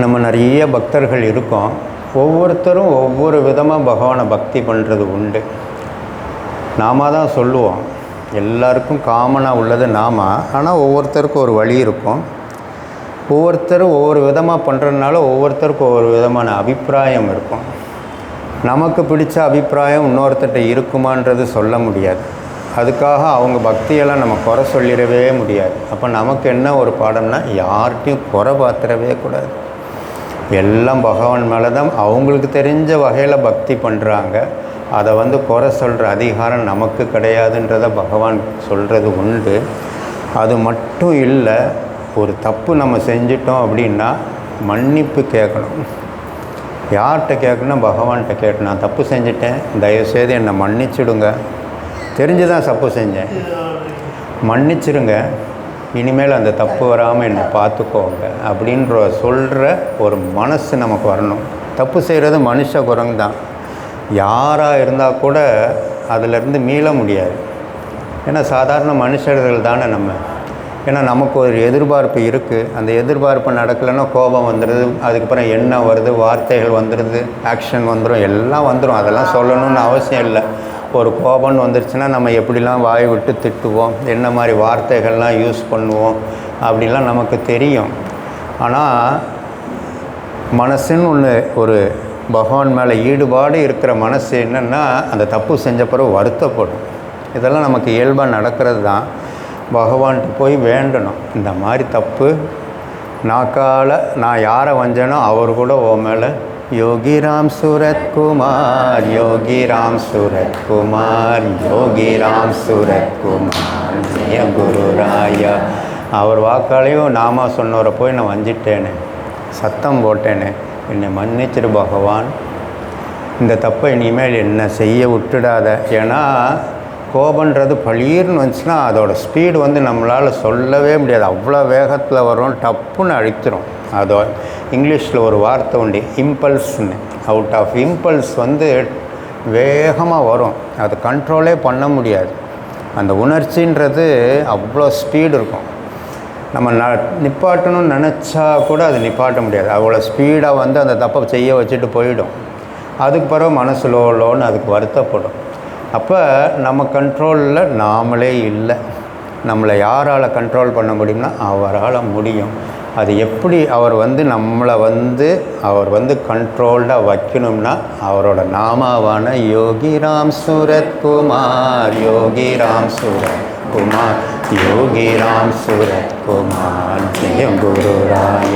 நம்ம நிறைய பக்தர்கள் இருக்கோம். ஒவ்வொருத்தரும் ஒவ்வொரு விதமாக பகவானை பக்தி பண்ணுறது உண்டு. நாம தான் சொல்லுவோம். எல்லாருக்கும் காமனாக உள்ளது நாம. ஆனால் ஒவ்வொருத்தருக்கும் ஒரு வழி இருக்கும். ஒவ்வொருத்தரும் ஒவ்வொரு விதமாக பண்ணுறதுனால ஒவ்வொருத்தருக்கும் ஒவ்வொரு விதமான அபிப்பிராயம் இருக்கும். நமக்கு பிடிச்ச அபிப்பிராயம் இன்னொருத்தர்கிட்ட இருக்குமான்றது சொல்ல முடியாது. அதுக்காக அவங்க பக்தியெல்லாம் நம்ம குறை சொல்லிடவே முடியாது. அப்போ நமக்கு என்ன ஒரு பாடம்னா யார்கிட்டையும் குறை பார்த்துடவே கூடாது. எல்லாம் பகவான் மேலே தான் அவங்களுக்கு தெரிஞ்ச வகையில் பக்தி பண்ணுறாங்க அதை வந்து குறை சொல்கிற அதிகாரம் நமக்கு கிடையாதுன்றதை பகவான் சொல்கிறது உண்டு. அது மட்டும் இல்லை ஒரு தப்பு நம்ம செஞ்சிட்டோம் அப்படின்னா மன்னிப்பு கேட்கணும். யார்கிட்ட கேட்கணும் பகவான்கிட்ட கேட்கணும். நான் தப்பு செஞ்சிட்டேன் தயவுசெய்து என்னை மன்னிச்சிடுங்க. தெரிஞ்சு தான் தப்பு செஞ்சேன். மன்னிச்சிருங்க. இனிமேல் அந்த தப்பு வராமல் என்னை பார்த்துக்கோங்க அப்படின்ற சொல்கிற ஒரு மனசு நமக்கு வரணும். தப்பு செய்கிறது மனுஷ குரங்கு தான் யாராக இருந்தால் கூட அதிலிருந்து மீள முடியாது. ஏன்னா சாதாரண மனுஷர்கள் தானே நம்ம. ஏன்னா நமக்கு ஒரு எதிர்பார்ப்பு இருக்குது அந்த எதிர்பார்ப்பு நடக்கலைன்னா கோபம் வந்துடுது அதுக்கப்புறம் எண்ணம் வருது வார்த்தைகள் வந்துடுது ஆக்ஷன் வந்துடும் எல்லாம் வந்துடும் அதெல்லாம் சொல்லணும்னு அவசியம் இல்லை. ஒரு கோபம்னு வந்துருச்சுன்னா நம்ம எப்படிலாம் வாய் விட்டு திட்டுவோம் என்ன மாதிரி வார்த்தைகள்லாம் யூஸ் பண்ணுவோம் அப்படிலாம் நமக்கு தெரியும். ஆனால் மனசுன்னு ஒன்று ஒரு பகவான் மேலே ஈடுபாடு இருக்கிற மனசு என்னென்னா அந்த தப்பு செஞ்ச பிறகு வருத்தப்படும். இதெல்லாம் நமக்கு இயல்பாக நடக்கிறது தான். பகவான்கிட்ட போய் வேண்டணும். இந்த மாதிரி தப்பு நாக்கால் நான் யாரை வஞ்சனோ அவர் கூட உன் மேலே யோகி ராம் சூரத்குமார் யோகி ராம் சூரத்குமார் யோகி ராம் சூரத்குமார் ஜெய குரு ராயா அவர் வாக்காலையும் நாம சொன்னவரை போய் நான் வஞ்சிட்டேனே சத்தம் போட்டேனே என்னை மன்னிச்சிரு பகவான். இந்த தப்பை இனிமேல் என்ன செய்ய விட்டுடாத. ஏன்னா கோபன்றது பளீர்னு வந்துச்சுன்னா அதோடய ஸ்பீடு வந்து நம்மளால் சொல்லவே முடியாது. அவ்வளோ வேகத்தில் வரும் டப்புன்னு அழிச்சிரும் அதோ இங்கிலீஷில் ஒரு வார்த்தை உண்டு இம்பல்ஸ்னு அவுட் ஆஃப் இம்பல்ஸ் வந்து வேகமாக வரும். அது கண்ட்ரோலே பண்ண முடியாது. அந்த உணர்ச்சின்றது அவ்வளோ ஸ்பீடு இருக்கும். நம்ம ந நிப்பாட்டணும்னு நினச்சா கூட அது நிப்பாட்ட முடியாது. அவ்வளோ ஸ்பீடாக வந்து அந்த தப்பை செய்ய வச்சுட்டு போயிடும். அதுக்கு பிறகு மனசு லோ லோன்னு அதுக்கு வருத்தப்படும். அப்போ நம்ம கண்ட்ரோலில் நாமளே இல்லை. நம்மளை யாரால் கண்ட்ரோல் பண்ண முடியும்னா அவரால் முடியும். அது எப்படி அவர் வந்து நம்மளை வந்து அவர் வந்து கண்ட்ரோல்டாக வைக்கணும்னா அவரோட நாமாவான யோகி ராம் சூரத்குமார் யோகி ராம் சூரத்குமார் யோகி ராம் சூரத்குமார் ஜெயம் குரு ராய.